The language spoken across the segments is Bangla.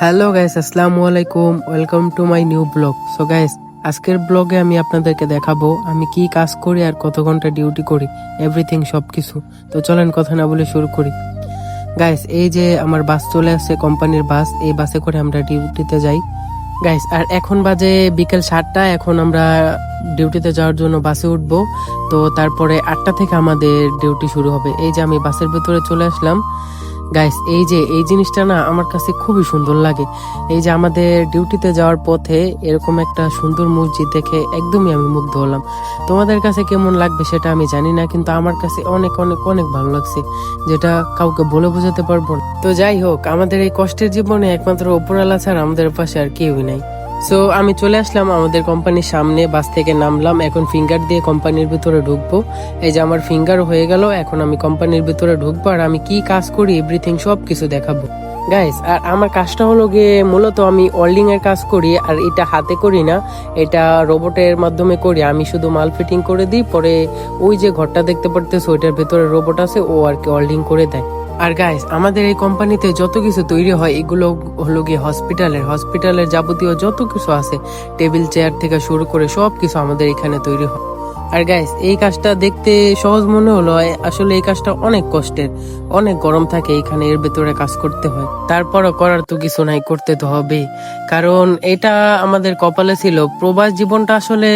হ্যালো গাইস আসসালামু আলাইকুম welcome to my new blog so guys আজকের ব্লগে আমি আপনাদেরকে দেখাবো আমি কি কাজ করি আর কত ঘণ্টা ডিউটি করি এভরিথিং সব কিছু তো চলেন কথা না বলে শুরু করি। গাইস এই যে আমার বাস চলে আসছে কোম্পানির বাস, এই বাসে করে আমরা ডিউটিতে যাই। গাইস আর এখন বাজে বিকেল সাতটা, এখন আমরা ডিউটিতে যাওয়ার জন্য বাসে উঠবো। তো তারপরে আটটা থেকে আমাদের ডিউটি শুরু হবে। এই যে আমি বাসের ভেতরে চলে আসলাম। গাইস এই যে, এই জিনিসটা না আমার কাছে খুবই সুন্দর লাগে। এই যে আমাদের ডিউটিতে যাওয়ার পথে এরকম একটা সুন্দর মসজিদ দেখে একদমই আমি মুগ্ধ হলাম। তোমাদের কাছে কেমন লাগবে সেটা আমি জানি না, কিন্তু আমার কাছে অনেক অনেক অনেক ভালো লাগছে, যেটা কাউকে বলে বোঝাতে পারব না। তো যাই হোক, আমাদের এই কষ্টের জীবনে একমাত্র ওপরালা ছাড়া আমাদের পাশে আর কেউই নাই। সো আমি চলে আসলাম আমাদের কোম্পানির সামনে বাস থেকে নামলাম। এখন ফিঙ্গার দিয়ে কোম্পানির ভিতরে ঢুকবো। এই যে আমার ফিঙ্গার হয়ে গেল, এখন আমি কোম্পানির ভিতরে ঢুকবো আর আমি কি কাজ করি এভরিথিং সব কিছু দেখাবো। গাইস আর আমার কাজটা হলো গিয়ে মূলত আমি ওয়েল্ডিং এর কাজ করি, আর এটা হাতে করি না। এটা রোবটের মাধ্যমে করি। আমি শুধু মাল ফিটিং করে দিই, পরে ওই যে ঘরটা দেখতে পারতেছো, ওইটার ভেতরে রোবট আছে, ও আর কি ওয়েল্ডিং করে দেয়। আর গাইস আমাদের এই কোম্পানিতে যত কিছু তৈরি হয়, এগুলো হলো গিয়ে হসপিটালের হসপিটালের যাবতীয় যত কিছু আছে টেবিল চেয়ার থেকে শুরু করে সব কিছু আমাদের এখানে তৈরি হয়। আর গাইস এই কাজটা দেখতে সহজ মনে হলো, আসলে এই কাজটা অনেক কষ্টের। অনেক গরম থাকে এখানে, এর ভেতরে কাজ করতে হয়। তারপরও করার তো কিছু নাই, করতে তো হবে কারণ এটা আমাদের কপালে ছিল, প্রবাস জীবনটা আসলে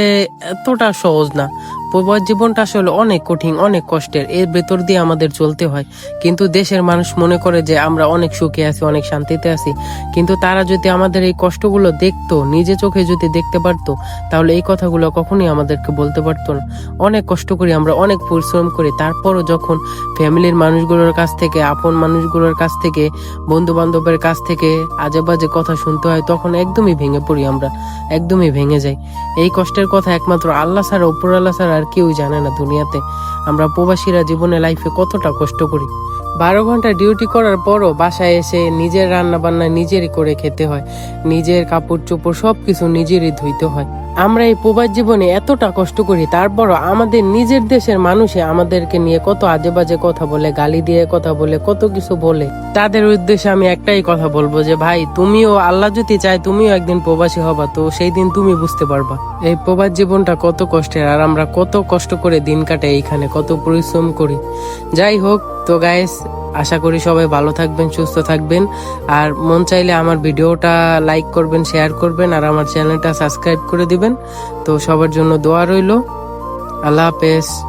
এতটা সহজ না। প্রবাস জীবনটা আসলে অনেক কঠিন, অনেক কষ্টের। এর ভেতর দিয়ে আমাদের চলতে হয়। কিন্তু দেশের মানুষ মনে করে যে আমরা অনেক সুখে আছি, অনেক শান্তিতে আছি। কিন্তু তারা যদি আমাদের এই কষ্টগুলো দেখতো, নিজে চোখে যদি দেখতে পারতো, তাহলে এই কথাগুলো কখনোই আমাদেরকে বলতে পারতো না। অনেক কষ্ট করি আমরা অনেক পরিশ্রম করি, তারপরও যখন ফ্যামিলির মানুষগুলোর কাছ থেকে, আপন মানুষগুলোর কাছ থেকে বন্ধু বান্ধবের কাছ থেকে আজে বাজে কথা শুনতে হয়, তখন একদমই ভেঙে পড়ি আমরা। একদমই ভেঙে যাই। এই কষ্টের কথা একমাত্র আল্লাহ ছাড়া, উপর আল্লাহ ছাড়া আর কেউ জানে না দুনিয়াতে। আমরা প্রবাসীরা জীবনে লাইফে কতটা কষ্ট করি। বারো ঘণ্টা ডিউটি করার পরও বাসায় এসে নিজের রান্না বান্না নিজেরই করে খেতে হয়। নিজের কাপড় চোপড় সব কিছু নিজেরই ধুইতে হয়। আমরা এই প্রবাস জীবনে এতটা কষ্ট করি, তারপরও আমাদের নিজের দেশের মানুষে আমাদেরকে নিয়ে কত আজে বাজে কথা বলে, গালি দিয়ে কথা বলে, কত কিছু বলে। তাদের উদ্দেশ্যে আমি একটাই কথা বলব যে, ভাই, তুমিও আল্লাহ যদি চায় তুমিও একদিন প্রবাসী হবা, তো সেই দিন তুমি বুঝতে পারবা। এই প্রবাস জীবনটা কত কষ্টের, আর আমরা কত কষ্ট করে দিন কাটে এইখানে, কত পরিশ্রম করি। যাই হোক, তো গাইস আশা করি সবাই ভালো থাকবেন, সুস্থ থাকবেন। আর মন চাইলে আমার ভিডিওটা লাইক করবেন শেয়ার করবেন, আর আমার চ্যানেলটা সাবস্ক্রাইব করে দিবেন। তো সবার জন্য দোয়া রইল। আল্লাহ হাফেজ।